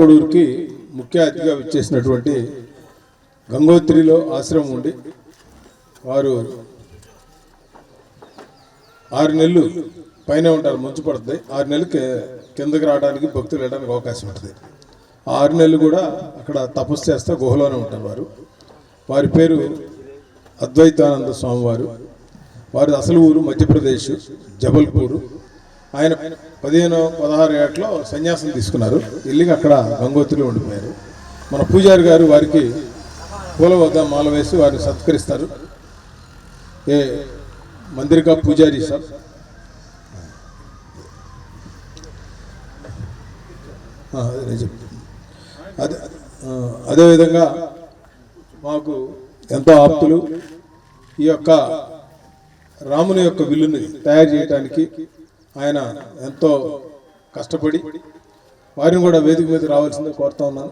బ్రాహ్మణ ముఖ్య అతిథిగా విచ్చేసినటువంటి గంగోత్రిలో ఆశ్రమం ఉండి వారు ఆరు నెలలు పైన ఉంటారు మంచు పడుతుంది. ఆరు నెలలు కిందకి రావడానికి భక్తులు వెళ్ళడానికి అవకాశం ఉంటుంది. ఆ ఆరు నెలలు కూడా అక్కడ తపస్సు చేస్తే గుహలోనే ఉంటారు వారు. వారి పేరు అద్వైతానంద స్వామివారు. వారి అసలు ఊరు మధ్యప్రదేశ్ జబల్పూరు. ఆయన పదిహేను పదహారు ఏట్లో సన్యాసం తీసుకున్నారు. వెళ్ళి అక్కడ గంగోత్రిలో ఉండిపోయారు. మన పూజారి గారు వారికి పూల వద్ద మాల వేసి వారిని సత్కరిస్తారు. ఏ మందిరిగా పూజారి సార్ అదే అదేవిధంగా మాకు ఎంతో ఆప్తులు. ఈ యొక్క రాముని యొక్క విల్లుని తయారు చేయడానికి ఆయన ఎంతో కష్టపడి వారిని కూడా వేదిక మీద రావాల్సిందిగా కోరుతా ఉన్నాను.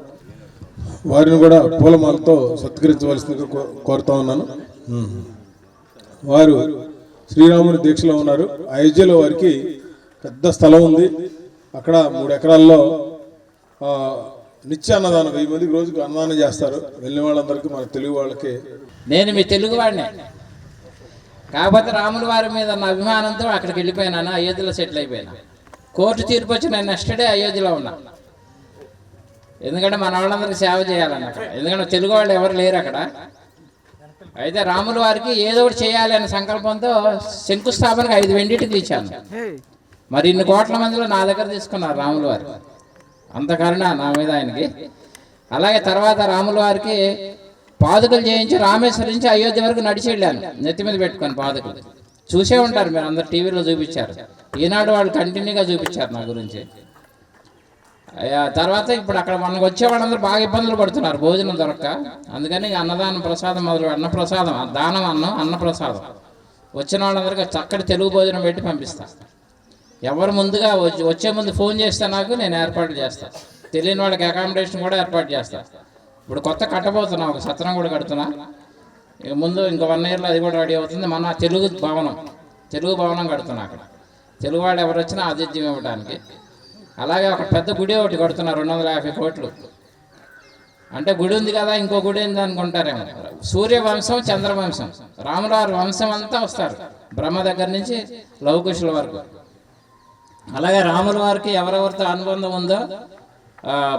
వారిని కూడా పూలమాలతో సత్కరించవలసిందిగా కో- కోరుతా ఉన్నాను. వారు శ్రీరాముని దీక్షలో ఉన్నారు. అయోధ్యలో వారికి పెద్ద స్థలం ఉంది. అక్కడ మూడు ఎకరాల్లో నిత్య అన్నదానం వెయ్యి మందికి రోజుకు అన్నదానం చేస్తారు. వెళ్ళిన వాళ్ళందరికీ మన తెలుగు వాళ్ళకి నేను మీ తెలుగువాడినే కాకపోతే రాముల వారి మీద ఉన్న అభిమానంతో అక్కడికి వెళ్ళిపోయినాను అయోధ్యలో సెటిల్ అయిపోయినా. కోర్టు తీర్పు వచ్చి నేను నెక్స్ట్ డే అయోధ్యలో ఉన్నా. ఎందుకంటే మన వాళ్ళందరికీ సేవ చేయాలని అక్కడ ఎందుకంటే తెలుగు వాళ్ళు ఎవరు లేరు అక్కడ. అయితే రాముల వారికి ఏదో ఒకటి చేయాలి అనే సంకల్పంతో శంకుస్థాపనకు ఐదు వెండిటికి ఇచ్చాను. మరి ఇన్ని కోట్ల మందిలో నా దగ్గర తీసుకున్నారు రాముల వారు. అంత కరుణ నా మీద ఆయనకి. అలాగే తర్వాత రాముల వారికి పాదుకలు చేయించి రామేశ్వరం నుంచి అయోధ్య వరకు నడిచి వెళ్ళాను. నెత్తి మీద పెట్టుకొని పాదుకలు. చూసే ఉంటారు మీరు అందరు టీవీలో చూపించారు. ఈనాడు వాళ్ళు కంటిన్యూగా చూపించారు నా గురించి. అయ్యా, తర్వాత ఇప్పుడు అక్కడ మనకు వచ్చే వాళ్ళందరూ బాగా ఇబ్బందులు పడుతున్నారు భోజనం దొరక్క. అందుకని అన్నదానం ప్రసాదం మొదలు అన్న ప్రసాదం దానం అన్నం అన్న ప్రసాదం వచ్చిన వాళ్ళందరికీ చక్కటి తెలుగు భోజనం పెట్టి పంపిస్తా. ఎవరు ముందుగా వచ్చే ముందు ఫోన్ చేస్తే నాకు నేను ఏర్పాటు చేస్తాను తెలియని వాళ్ళకి అకామిడేషన్ కూడా ఏర్పాటు చేస్తా. ఇప్పుడు కొత్త కట్టబోతున్నా ఒక సత్రం కూడా కడుతున్నా. ఇక ముందు ఇంకో వన్ ఇయర్లో అది కూడా రెడీ అవుతుంది. మన తెలుగు భవనం తెలుగు భవనం కడుతున్నా అక్కడ. తెలుగు వాళ్ళు ఎవరు వచ్చినా ఆతిథ్యం ఇవ్వడానికి. అలాగే ఒక పెద్ద గుడి ఒకటి కడుతున్నారు రెండు వందల యాభై కోట్లు. అంటే గుడి ఉంది కదా ఇంకో గుడి ఉంది అనుకుంటారేమో. సూర్యవంశం చంద్రవంశం. రాములవారి వంశం అంతా వస్తారు. బ్రహ్మ దగ్గర నుంచి లవకుశుల వరకు. అలాగే రాముల వారికి ఎవరెవరితో అనుబంధం ఉందో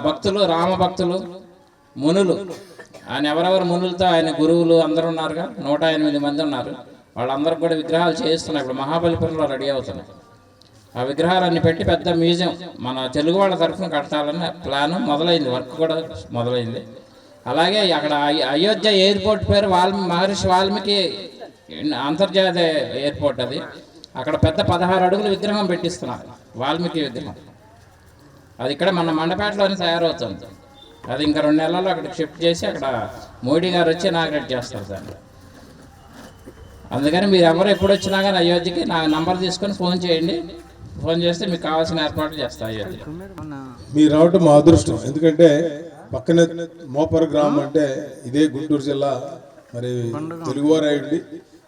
భక్తులు రామ భక్తులు మునులు. ఆయన ఎవరెవరు మునులతో ఆయన గురువులు అందరూ ఉన్నారుగా? నూట ఎనిమిది మంది ఉన్నారు. వాళ్ళందరూ కూడా విగ్రహాలు చేయిస్తున్నాయి ఇప్పుడు మహాబలిపురంలో రెడీ అవుతున్నారు ఆ విగ్రహాలన్నీ పెట్టి పెద్ద మ్యూజియం. మన తెలుగు వాళ్ళ తరఫున కట్టాలని ప్లాన్ మొదలైంది. వర్క్ కూడా మొదలైంది. అలాగే అక్కడ అయోధ్య ఎయిర్పోర్ట్ పేరు వాల్మీ మహర్షి వాల్మీకి అంతర్జాతీయ ఎయిర్పోర్ట్ అది. అక్కడ పెద్ద పదహారు అడుగుల విగ్రహం పెట్టిస్తున్నారు. వాల్మీకి విగ్రహం. అది ఇక్కడ మన మండపేటలోనే తయారవుతుంది. అది ఇంకా రెండు నెలల్లో అక్కడికి షిఫ్ట్ చేసి అక్కడ మోడీ గారు వచ్చి ఇనాగ్రేట్ చేస్తారు దాన్ని. అందుకని మీరు ఎవరు ఎప్పుడు వచ్చినా కానీ అయోధ్యకి నా నంబర్ తీసుకొని ఫోన్ చేయండి. ఫోన్ చేస్తే మీకు కావాల్సిన ఏర్పాట్లు చేస్తా అయోధ్య మీరు రావటం మా అదృష్టం. ఎందుకంటే పక్కనే మోపర గ్రామం అంటే ఇదే గుంటూరు జిల్లా మరి తెలుగువారు అయ్యండి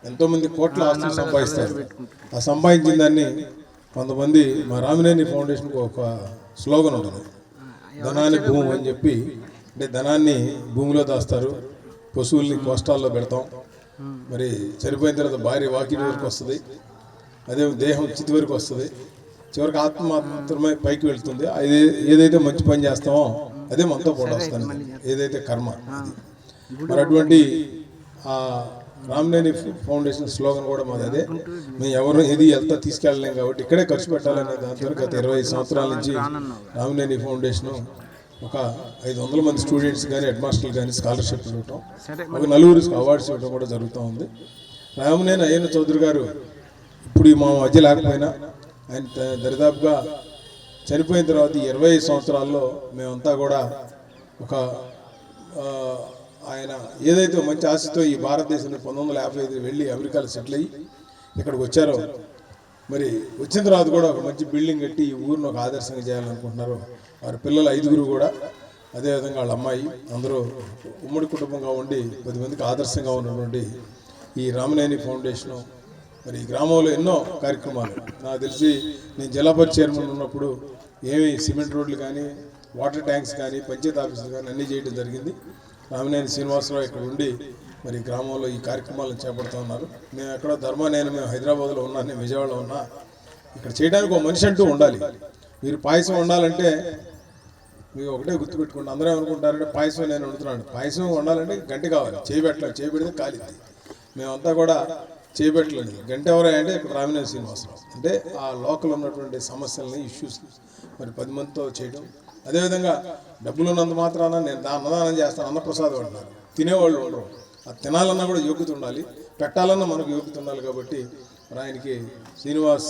ఎంతో మంది కోట్ల ఆస్తులు సంపాదిస్తారు. ఆ సంపాదించిన దాన్ని కొంతమంది మా రామినేని ఫౌండేషన్కి ఒక స్లోగన్ ఉంటుంది. ధనాన్ని భూమి అని చెప్పి అంటే ధనాన్ని భూమిలో దాస్తారు పశువుల్ని కోష్టాల్లో పెడతాం. మరి చనిపోయిన తర్వాత భార్య వాకిటి వరకు వస్తుంది అదే దేహం చితి వరకు వస్తుంది. చివరికి ఆత్మ మాత్రమే పైకి వెళ్తుంది. అది ఏదైతే మంచి పని చేస్తామో అదే మనతో కూడా వస్తుంది ఏదైతే కర్మ. మరి అటువంటి రామ్నేని ఫౌండేషన్ స్లోగన్ కూడా మాది అదే. మేము ఎవరు ఏది వెళ్తా తీసుకెళ్ళలేం కాబట్టి ఇక్కడే ఖర్చు పెట్టాలనే దాంతో గత ఇరవై సంవత్సరాల నుంచి రామ్నేని ఫౌండేషన్ ఒక ఐదు వందల మంది స్టూడెంట్స్ కానీ హెడ్ మాస్టర్లు కానీ స్కాలర్షిప్ ఇవ్వటం ఒక నలుగురు అవార్డ్స్ ఇవ్వడం కూడా జరుగుతూ ఉంది. రామనేని అయ్యన్న చౌదరి గారు ఇప్పుడు మా మధ్య లేకపోయినా ఆయన దరిదాపుగా చనిపోయిన తర్వాత ఇరవై ఐదు సంవత్సరాల్లో మేమంతా కూడా ఒక ఆయన ఏదైతే మంచి ఆశతో ఈ భారతదేశంలో పంతొమ్మిది వందల యాభై ఐదు వెళ్ళి అమెరికాలో సెటిల్ అయ్యి ఇక్కడికి వచ్చారో మరి వచ్చిన తర్వాత కూడా ఒక మంచి బిల్డింగ్ కట్టి ఈ ఊరిని ఒక ఆదర్శంగా చేయాలనుకుంటున్నారు వారి పిల్లలు ఐదుగురు కూడా అదేవిధంగా వాళ్ళ అమ్మాయి అందరూ ఉమ్మడి కుటుంబంగా ఉండి పది మందికి ఆదర్శంగా ఉన్నటువంటి ఈ రామనేని ఫౌండేషను మరి ఈ గ్రామంలో ఎన్నో కార్యక్రమాలు. నాకు తెలిసి నేను జిల్లా చైర్మన్ ఉన్నప్పుడు ఏమి సిమెంట్ రోడ్లు కానీ వాటర్ ట్యాంక్స్ కానీ పంచాయత్ ఆఫీసులు కానీ అన్నీ చేయడం జరిగింది. నామినేని శ్రీనివాసరావు ఇక్కడ ఉండి మరి గ్రామంలో ఈ కార్యక్రమాలను చేపడుతూ ఉన్నారు. మేము ఎక్కడ ధర్మ నేను మేము హైదరాబాద్లో ఉన్నా నేను విజయవాడలో ఉన్నా ఇక్కడ చేయడానికి ఒక మనిషి అంటూ ఉండాలి. మీరు పాయసం ఉండాలంటే మీకు ఒకటే గుర్తుపెట్టుకోండి. అందరూ అనుకుంటారంటే పాయసం నేను వండుతున్నాను. పాయసం వండాలంటే గంట కావాలి. చేయి పెట్టలేదు. ఖాళీ. కాలింది మేమంతా కూడా చేయిపెట్టలేదు గంట ఎవరై అంటే ఇక్కడ రామినేని శ్రీనివాసరావు. అంటే ఆ లోకల్ ఉన్నటువంటి సమస్యలని ఇష్యూస్ మరి పది మందితో చేయడం అదేవిధంగా డబ్బులు ఉన్నంత మాత్రాన నేను అన్నదానం చేస్తాను అన్నప్రసాదం అంటున్నారు. తినేవాళ్ళు ఉండరు అది తినాలన్నా కూడా యోగ్యత ఉండాలి పెట్టాలన్నా మనకు యోగ్యత ఉండాలి కాబట్టి మరి ఆయనకి శ్రీనివాస్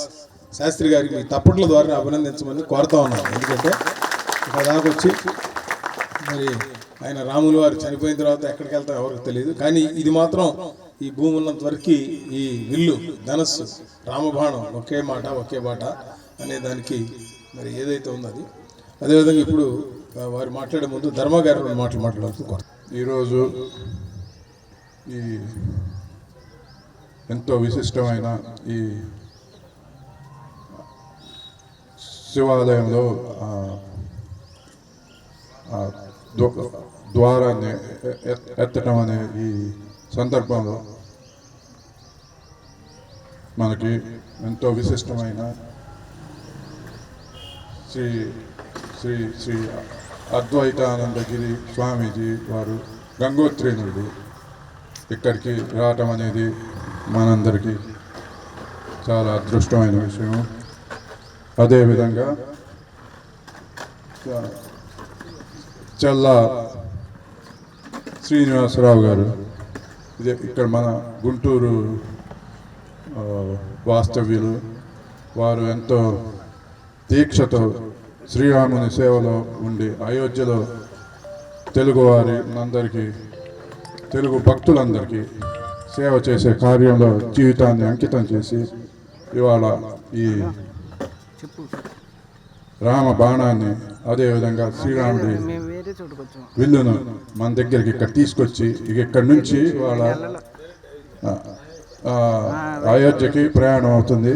శాస్త్రి గారికి మీ తప్పట్ల ద్వారా అభినందించమని కోరుతా ఉన్నాను. ఎందుకంటే ఒక దాకా మరి ఆయన రాములు వారు చనిపోయిన తర్వాత ఎక్కడికి వెళ్తారో ఎవరికి తెలియదు. కానీ ఇది మాత్రం ఈ భూమి ఉన్నంత వరకు ఈ విల్లు ధనస్సు రామబాణం ఒకే మాట ఒకే బాట అనే దానికి మరి ఏదైతే ఉందో అది. అదేవిధంగా ఇప్పుడు వారు మాట్లాడే ముందు ధర్మ గారు రెండు మాటలు మాట్లాడుతూ కోరు ఈరోజు ఈ ఎంతో విశిష్టమైన ఈ శివాలయంలో ద్వారాన్ని ఎ- ఎత్తడం అనే ఈ సందర్భంలో మనకి ఎంతో విశిష్టమైన శ్రీ శ్రీ శ్రీ అద్వైతానందగిరి స్వామీజీ వారు గంగోత్రి నుండి ఇక్కడికి రావటం అనేది మనందరికీ చాలా అదృష్టమైన విషయం. అదేవిధంగా చ- చల్లా శ్రీనివాసరావు గారు ఇదే ఇక్కడ మన గుంటూరు వాస్తవ్యులు వారు ఎంతో దీక్షతో శ్రీరాముని సేవలో ఉండి అయోధ్యలో తెలుగువారి అందరికీ తెలుగు భక్తులందరికీ సేవ చేసే కార్యంలో జీవితాన్ని అంకితం చేసి ఇవాళ ఈ రామ బాణాన్ని అదేవిధంగా శ్రీరాముడి విల్లును మన దగ్గరికి ఇక్కడ తీసుకొచ్చి ఇక ఇక్కడ నుంచి ఆ, అయోధ్యకి ప్రయాణం అవుతుంది.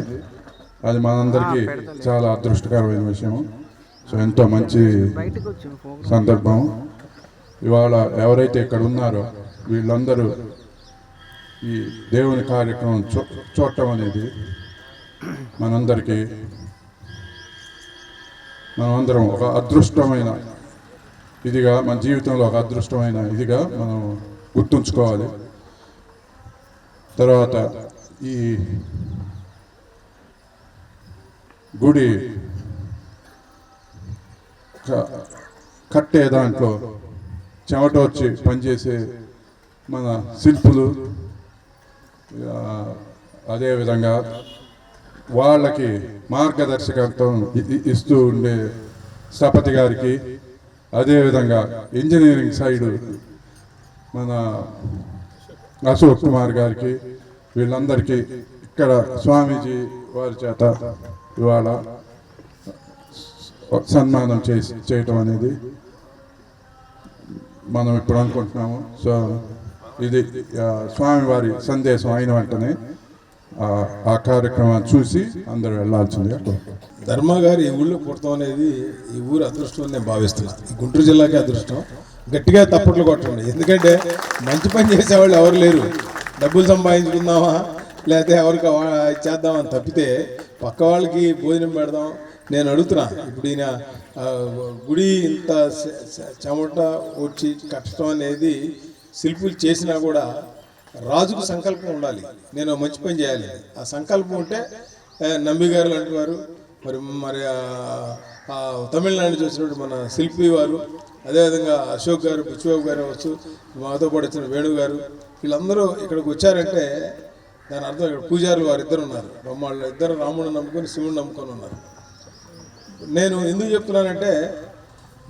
అది మనందరికీ చాలా అదృష్టకరమైన విషయం సో ఎంతో మంచి సందర్భం. ఇవాళ ఎవరైతే ఇక్కడ ఉన్నారో వీళ్ళందరూ ఈ దేవుని కార్యక్రమం చూ చూడటం అనేది మనందరికీ మనమందరం ఒక అదృష్టమైన ఇదిగా మన జీవితంలో ఒక అదృష్టమైన ఇదిగా మనం గుర్తుంచుకోవాలి. తర్వాత ఈ గుడి కట్టే దాంట్లో చెమట వచ్చి పనిచేసే మన శిల్పులు అదేవిధంగా వాళ్ళకి మార్గదర్శకత్వం ఇస్తూ ఉండే స్థపతి గారికి అదేవిధంగా ఇంజనీరింగ్ సైడు మన అశోక్ కుమార్ గారికి వీళ్ళందరికీ ఇక్కడ స్వామీజీ వారి చేత ఇవాళ సన్మానం చేసి చేయటం అనేది మనం ఇప్పుడు అనుకుంటున్నాము. సో ఇది స్వామివారి సందేశం అయిన వెంటనే ఆ, కార్యక్రమాన్ని చూసి అందరూ వెళ్ళాల్సిందిగా ధర్మ గారు ఈ ఊళ్ళో పుట్టడం అనేది ఈ ఊరు అదృష్టం అని నేను భావిస్తున్నాను ఈ గుంటూరు జిల్లాకే అదృష్టం. గట్టిగా తప్పట్లు కొట్టండి. ఎందుకంటే మంచి పని చేసేవాళ్ళు ఎవరు లేరు. డబ్బులు సంపాదించుకుందామా? లేకపోతే ఎవరికి చేద్దామని ఇచ్చేద్దామని తప్పితే పక్క వాళ్ళకి భోజనం పెడదాం నేను అడుగుతున్నా ఇప్పుడు ఈయన గుడి ఇంత చెమట వచ్చి కట్టడం అనేది శిల్పులు చేసినా కూడా రాజుకు సంకల్పం ఉండాలి. నేను మంచి పని చేయాలి. ఆ సంకల్పం ఉంటే నంబి గారు లాంటి వారు మరి మరి ఆ- తమిళనాడు చూసినట్టు మన శిల్పి వారు అదేవిధంగా అశోక్ గారు బుచ్చిబాబు గారు అవ్వచ్చు మాతో పాటు వచ్చిన వేణు గారు వీళ్ళందరూ ఇక్కడికి వచ్చారంటే దాని అర్థం ఇక్కడ పూజారులు వారు ఇద్దరు ఉన్నారు. వాళ్ళు ఇద్దరు రాముడు నమ్ముకొని శివుడు నమ్ముకొని ఉన్నారు. నేను ఎందుకు చెప్తున్నానంటే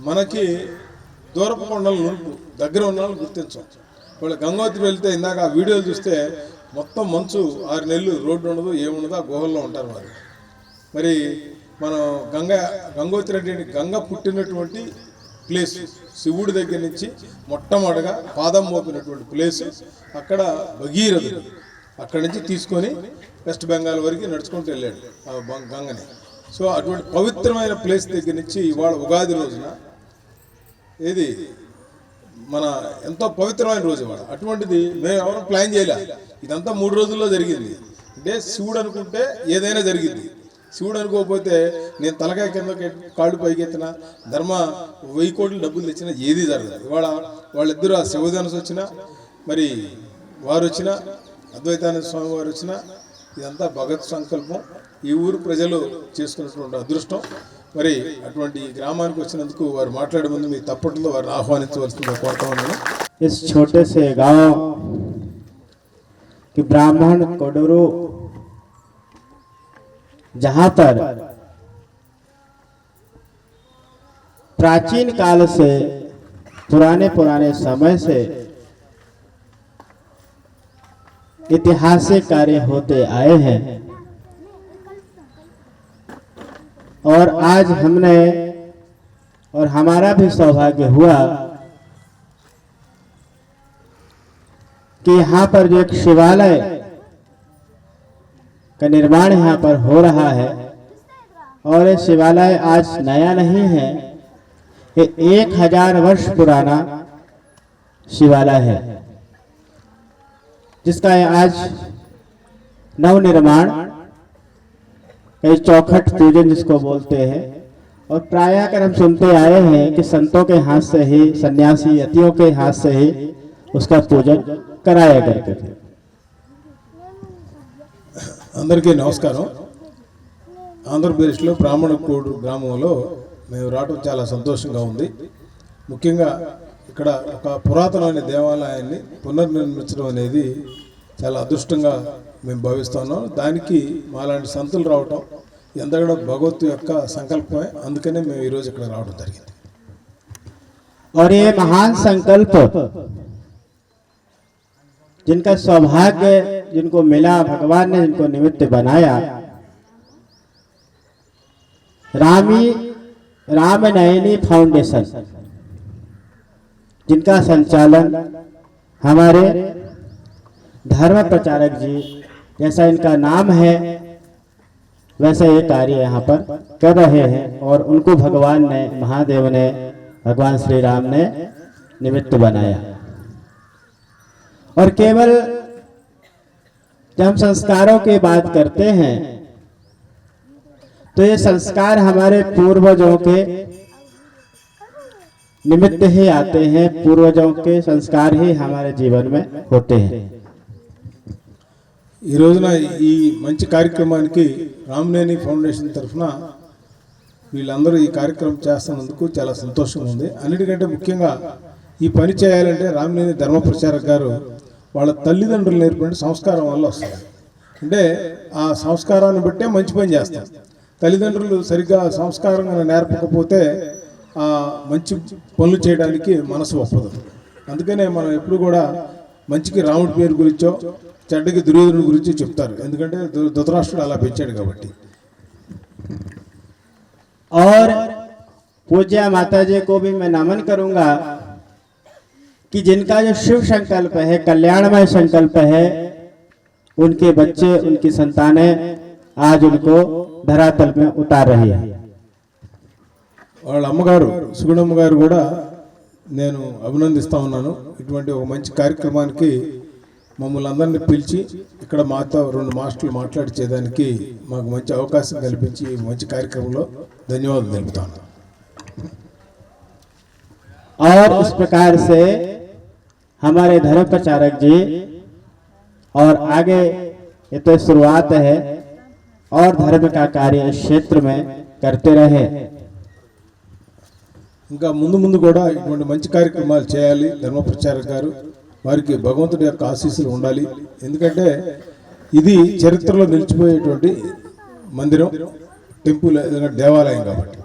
మనకి దూరపు కొండలు నునుపు దగ్గర ఉన్న వాళ్ళని గుర్తించాం. వాళ్ళు గంగోత్రి వెళ్తే ఇందాక ఆ వీడియోలు చూస్తే మొత్తం మంచు ఆరు నెలలు రోడ్డు ఉండదు ఏముండదు ఆ గుహల్లో ఉంటారు వారు మరి మనం గంగ గంగోత్రి అంటే గంగ పుట్టినటువంటి ప్లేస్. శివుడి దగ్గర నుంచి మొట్టమొదటిగా పాదం మోపినటువంటి ప్లేస్. అక్కడ భగీరథుడు అక్కడి నుంచి తీసుకొని వెస్ట్ బెంగాల్ వరకు నడుచుకుంటూ వెళ్ళాడు ఆ గంగని. సో అటువంటి పవిత్రమైన ప్లేస్ దగ్గర నుంచి ఇవాళ ఉగాది రోజున ఏది? మన ఎంతో పవిత్రమైన రోజు ఇవాళ. అటువంటిది మేము ఎవరు ప్లాన్ చేయలే. ఇదంతా మూడు రోజుల్లో జరిగింది. అంటే శివుడు అనుకుంటే ఏదైనా జరిగింది. శివుడు అనుకోకపోతే నేను తలకాయ కింద కాళ్ళు పైకెత్తిన ధర్మ వెయ్యి కోట్లు డబ్బులు తెచ్చినా ఏది జరగదు. ఇవాళ వాళ్ళిద్దరూ ఆ శివధనసు వచ్చినా మరి వారు వచ్చిన అద్వైతానంద స్వామి వారు వచ్చిన ఇదంతా భగత్ సంకల్పం ఈ ఊరు ప్రజలు చేసుకున్నటువంటి అదృష్టం మరి అటువంటి ఈ గ్రామానికి వచ్చినందుకు వారు మాట్లాడే ముందు మీ తప్పట్లో వారిని ఆహ్వానించవలసిందిగా కోరుతా ఉన్నాను इस छोटे से गांव कि ब्राह्मण कोडरू जहां पर प्राचीन काल से पुराने पुराने समय से ऐतिहासिक कार्य होते आए हैं। और आज हमने, और हमारा भी सौभाग्य हुआ कि यहाँ पर जो एक शिवालय का निर्माण यहाँ पर हो रहा है, और ये शिवालय आज नया नहीं है, ये एक हज़ार वर्ष पुराना शिवालय है। जिसका ये आज नव निर्माण कई चौखट पूजन जिसको बोलते हैं और प्रायः कर हम सुनते आए हैं कि संतों के हाथ से ही सन्यासी यतियों के हाथ से ही उसका पूजन कराया करते थे అందరికీ నమస్కారం ఆంధ్రప్రదేశ్లో బ్రాహ్మణ కోడు గ్రామంలో మేము రావడం చాలా సంతోషంగా ఉంది ముఖ్యంగా ఇక్కడ ఒక పురాతనమైన దేవాలయాన్ని పునర్నిర్మించడం అనేది చాలా అదృష్టంగా మేము భావిస్తున్నాం దానికి మాలాంటి సంతులు రావటం ఎంత కూడా భగవత్ యొక్క సంకల్పమే అందుకనే మేము ఈరోజు ఇక్కడ రావడం జరిగింది और ये महान संकल्प जिनका सौभाग्य जिनको मिला भगवान ने जिनको निमित्त बनाया रामी राम नयनी फाउंडेशन जिनका संचालन हमारे धर्म प्रचारक जी, जैसा इनका नाम है, वैसे ये कार्य यहाँ पर कर रहे हैं और उनको भगवान ने, महादेव ने, भगवान श्री राम ने निमित्त बनाया। और केवल जब हम संस्कारों की बात करते हैं तो ये संस्कार हमारे पूर्वजों के निमित्त ही आते हैं पूर्वजों के संस्कार ही हमारे जीवन में होते हैं ఈ రోజున ఈ మంచి కార్యక్రమానికి రామనేని ఫౌండేషన్ తరఫున వీళ్ళందరూ ఈ కార్యక్రమం చేస్తున్నందుకు చాలా సంతోషంగా ఉంది అన్నిటికంటే ముఖ్యంగా ఈ పని చేయాలంటే రామనేని ధర్మ ప్రచారక్ గారు వాళ్ళ తల్లిదండ్రులు నేర్పిన సంస్కారం వల్ల వస్తుంది అంటే ఆ సంస్కారాన్ని బట్టే మంచి పని చేస్తారు తల్లిదండ్రులు సరిగ్గా సంస్కారంగా నేర్పకపోతే ఆ మంచి పనులు చేయడానికి మనసు ఒప్పదు అందుకనే మనం ఎప్పుడు కూడా మంచికి రాముడి పేరు గురించో చెడ్డకి దుర్యోధనుడి గురించి చెప్తారు ఎందుకంటే ధృ- ధృతరాష్ట్రుడు అలా పెంచాడు కాబట్టి और पूज्य माता जी को भी मैं नमन करूंगा कि जिनका जो शिव संकल्प है कल्याणमय संकल्प है उनके बच्चे उनकी संतानें आज उनको धरातल में उतार रही है వాళ్ళ అమ్మగారు సుగుణమ్మ గారు కూడా నేను అభినందిస్తా ఉన్నాను ఇటువంటి ఒక మంచి కార్యక్రమానికి మమ్మల్ని అందరినీ పిలిచి ఇక్కడ మాతో రెండు మాస్టర్లు మాట్లాడించేదానికి మాకు మంచి అవకాశం కల్పించి ఈ మంచి కార్యక్రమంలో ధన్యవాదాలు తెలుపుతాను और इस प्रकार से हमारे धर्म प्रचारक जी और आगे ये तो शुरुआत है और धर्म का कार्य इस क्षेत्र में करते रहे ఇంకా ముందు ముందు కూడా ఇటువంటి మంచి కార్యక్రమాలు చేయాలి ధర్మ ప్రచారక్ గారు వారికి భగవంతుడి యొక్క ఆశీస్సులు ఉండాలి ఎందుకంటే ఇది చరిత్రలో నిలిచిపోయేటువంటి మందిరం టెంపుల్ ఏదైనా దేవాలయం కాబట్టి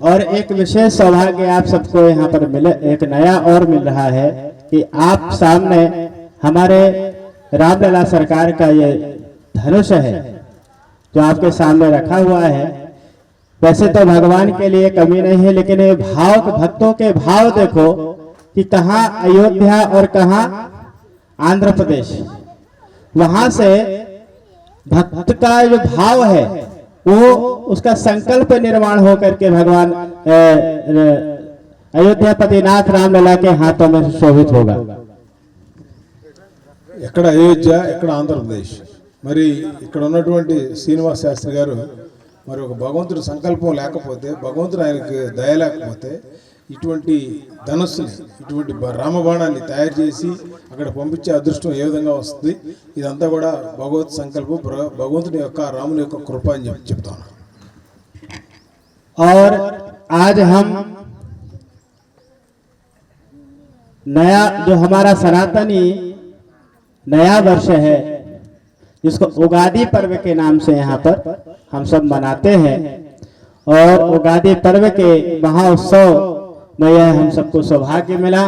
और एक विशेष सौभाग्य आप सबको यहाँ पर मिले एक नया और मिल रहा है कि आप सामने हमारे रामलला सरकार का ये धनुष है जो आपके सामने रखा हुआ है वैसे तो भगवान के लिए कमी नहीं है लेकिन ये भाव भक्तों के भाव देखो कि कहाँ अयोध्या और कहाँ आंध्र प्रदेश वहां से भक्त का जो भाव है वो उसका संकल्प निर्माण हो करके भगवान अ, अ, अयोध्यापति नाथ रामलला के हाथों में शोभित होगा ఎక్కడ అయోధ్య ఎక్కడ ఆంధ్రప్రదేశ్ మరి ఇక్కడ ఉన్నటువంటి శ్రీనివాస్ శాస్త్రి గారు మరి ఒక భగవంతుడి సంకల్పం లేకపోతే భగవంతుడు ఆయనకి దయ లేకపోతే ఇటువంటి ధనస్సుని ఇటువంటి బ- రామబాణాన్ని తయారు చేసి అక్కడ పంపించే అదృష్టం ఏ విధంగా వస్తుంది ఇదంతా కూడా భగవత్ సంకల్పం ప్ర- భగవంతుడి యొక్క రాముని యొక్క కృప అని చెప్పి చెప్తాను और आज हम नया जो हमारा सनातनी नया वर्ष है जिसको उगादी पर्व के नाम से यहाँ पर हम सब मनाते हैं। और उगादी पर्व के महाउत्सव में यह हम सबको सौभाग्य मिला।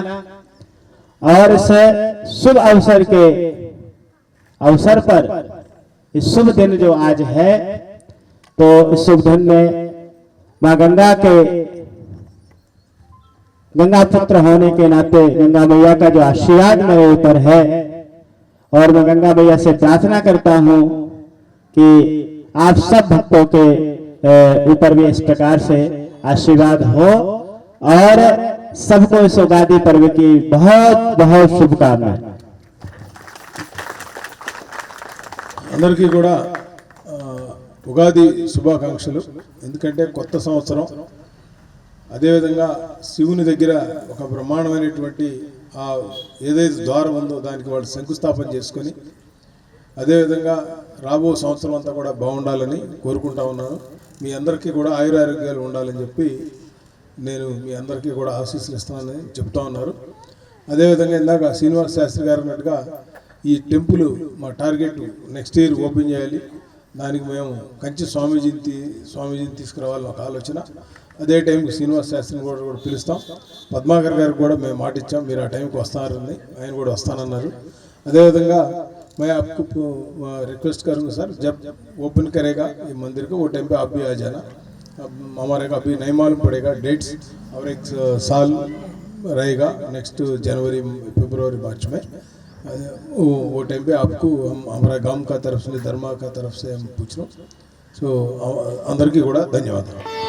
और इस शुभ अवसर के अवसर पर, इस शुभ दिन जो आज है तो इस शुभ दिन में माँ गंगा के गंगा पुत्र होने के नाते गंगा मैया का जो आशीर्वाद मेरे ऊपर है और मैं गंगा मैया से प्रार्थना करता हूँ कि आप सब भक्तों के अ, ऊपर भी इस प्रकार से आशीर्वाद हो और सबको इस उगादी पर्व की बहुत बहुत शुभकामनाएं అందరికీ కూడా ఆ, ఉగాది శుభాకాంక్షలు ఎందుకంటే కొత్త సంవత్సరం అదేవిధంగా శివుని దగ్గర ఒక బ్రహ్మాండమైనటువంటి ఆ ఏదైతే ద్వారం ఉందో దానికి వాళ్ళు శంకుస్థాపన చేసుకొని అదేవిధంగా రాబో సంవత్సరం అంతా కూడా బాగుండాలని కోరుకుంటా ఉన్నాను. మీ అందరికీ కూడా ఆయురారోగ్యాలు ఉండాలని చెప్పి నేను మీ అందరికీ కూడా ఆశీస్సులు ఇస్తానని చెప్తా ఉన్నారు. అదేవిధంగా ఇందాక శ్రీనివాస్ శాస్త్రి గారు అన్నట్టుగా ఈ టెంపుల్ మా టార్గెట్ నెక్స్ట్ ఇయర్ ఓపెన్ చేయాలి. దానికి మేము కంచి స్వామీజీని స్వామీజీని తీసుకురావాలని ఒక ఆలోచన. అదే టైంకి శ్రీనివాస్ శాస్త్రిని కూడా కూడా పిలుస్తాం పద్మాకర్ గారికి కూడా మేము మాట ఇచ్చాం మీరు ఆ టైంకి వస్తారని ఆయన కూడా వస్తానన్నారు అదేవిధంగా मैं आपको रिक्वेस्ट करूंगा सर जब ओपन करेगा ये मंदिर को वो टाइम पे आप भी आ जाना अब हमारे को अभी नहीं मालूम पड़ेगा डेट्स और एक साल रहेगा नेक्स्ट जनवरी फरवरी मार्च में वो वो टाइम पे आपको हम हमारा गांव का तरफ से धर्मा का तरफ से हम पूछ रहे सो అందరికీ కూడా ధన్యవాదాలు